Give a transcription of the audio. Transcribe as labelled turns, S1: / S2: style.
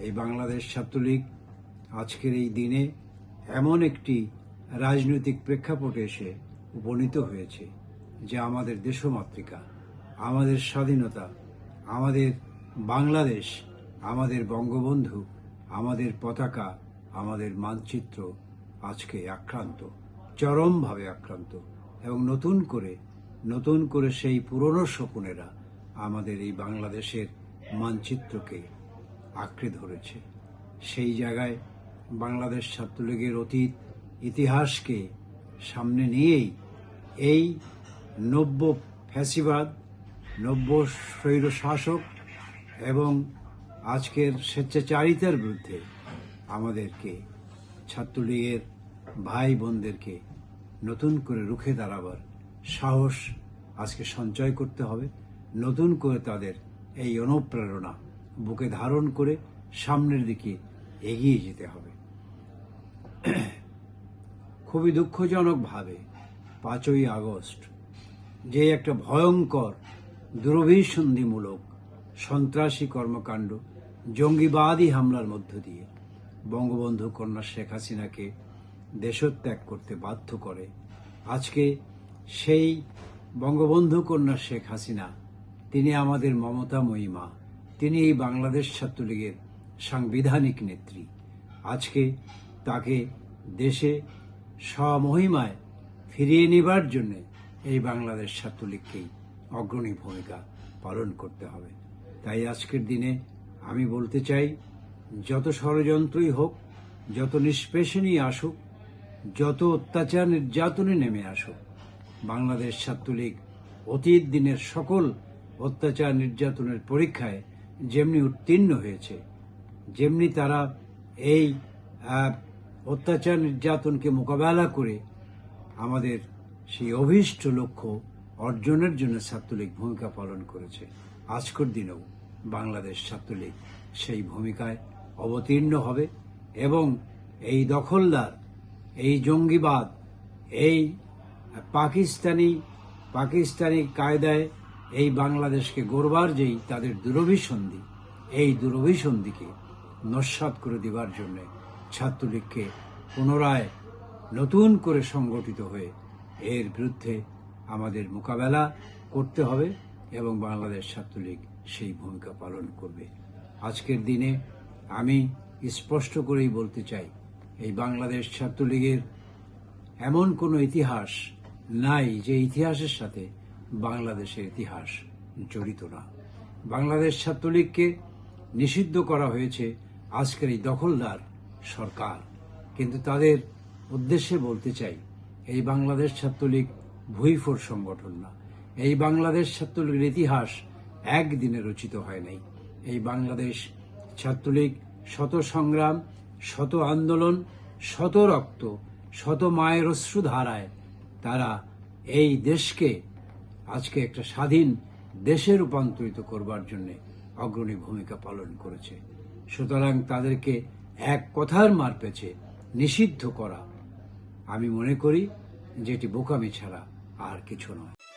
S1: এই বাংলাদেশ ছাত্রলীগ আজকের এই দিনে এমন একটি রাজনৈতিক প্রেক্ষাপটে এসে উপনীত হয়েছে যে আমাদের দেশমাতৃকা, আমাদের স্বাধীনতা, আমাদের বাংলাদেশ, আমাদের বঙ্গবন্ধু, আমাদের পতাকা, আমাদের মানচিত্র আজকে আক্রান্ত, চরমভাবে আক্রান্ত এবং নতুন করে নতুন করে সেই পুরনো শকুনেরা আমাদের এই বাংলাদেশের মানচিত্রকে আঁকড়ে ধরেছে। সেই জায়গায় বাংলাদেশ ছাত্রলীগের অতীত ইতিহাসকে সামনে নিয়েই এই নব্য ফ্যাসিবাদ, নব্য স্বৈর শাসক এবং আজকের স্বেচ্ছাচারিতার বিরুদ্ধে আমাদেরকে, ছাত্রলীগের ভাই বোনদেরকে নতুন করে রুখে দাঁড়াবার সাহস আজকে সঞ্চয় করতে হবে। নতুন করে তাদের এই অনুপ্রেরণা বুকে ধারণ করে সামনের দিকে এগিয়ে যেতে হবে। খুবই দুঃখজনকভাবে পাঁচই আগস্ট যে একটা ভয়ঙ্কর, দুরভিসন্ধিমূলক সন্ত্রাসী কর্মকাণ্ড, জঙ্গিবাদী হামলার মধ্য দিয়ে বঙ্গবন্ধু কন্যা শেখ হাসিনাকে দেশত্যাগ করতে বাধ্য করে, আজকে সেই বঙ্গবন্ধু কন্যা শেখ হাসিনা, তিনি আমাদের মমতা মহিমা তিনি এই বাংলাদেশ ছাত্রলীগের সাংবিধানিক নেত্রী। আজকে তাকে দেশে স্বমহিমায় ফিরিয়ে নেবার জন্য এই বাংলাদেশ ছাত্রলীগকেই অগ্রণী ভূমিকা পালন করতে হবে। তাই আজকের দিনে আমি বলতে চাই, যত ষড়যন্ত্রই হোক, যত নিষ্পেষণই আসুক, যত অত্যাচার নির্যাতনে নেমে আসুক, বাংলাদেশ ছাত্রলীগ অতীত দিনের সকল অত্যাচার নির্যাতনের পরীক্ষায় যেমনি উত্তীর্ণ হয়েছে, যেমনি তারা এই অত্যাচার নির্যাতনকে মোকাবেলা করে আমাদের সেই অভীষ্ট লক্ষ্য অর্জনের জন্য ছাত্রলীগ ভূমিকা পালন করেছে। আজকের দিনেও বাংলাদেশ ছাত্রলীগ সেই ভূমিকায় অবতীর্ণ হবে এবং এই দখলদার, এই জঙ্গিবাদ, এই পাকিস্তানি পাকিস্তানি কায়দায় এই বাংলাদেশকে গড়বার যেই তাদের দুরভিসন্ধি, এই দুরভিসন্ধিকে নস্বাত করে দেবার জন্যে ছাত্রলীগকে পুনরায় নতুন করে সংগঠিত হয়ে এর বিরুদ্ধে আমাদের মোকাবেলা করতে হবে এবং বাংলাদেশ ছাত্রলীগ সেই ভূমিকা পালন করবে। আজকের দিনে আমি স্পষ্ট করেই বলতে চাই, এই বাংলাদেশ ছাত্রলীগের এমন কোনো ইতিহাস নাই যে ইতিহাসের সাথে বাংলাদেশের ইতিহাস জড়িত না। বাংলাদেশ ছাত্রলীগকে নিষিদ্ধ করা হয়েছে আজকের এই দখলদার সরকার। কিন্তু তাদের উদ্দেশ্যে বলতে চাই, এই বাংলাদেশ ছাত্রলীগ ভুইফোর সংগঠন না। এই বাংলাদেশ ছাত্রলীগের ইতিহাস একদিনে রচিত হয় নাই। এই বাংলাদেশ ছাত্রলীগ শত সংগ্রাম, শত আন্দোলন, শত রক্ত, শত মায়ের অশ্রু ধারায় তারা এই দেশকে আজকে একটা স্বাধীন দেশে রূপান্তরিত করবার জন্য অগ্রণী ভূমিকা পালন করেছে। সুতরাং তাদেরকে এক কথার মার পেছে নিষিদ্ধ করা। আমি মনে করি যেটি বোকামি ছাড়া আর কিছু নয়।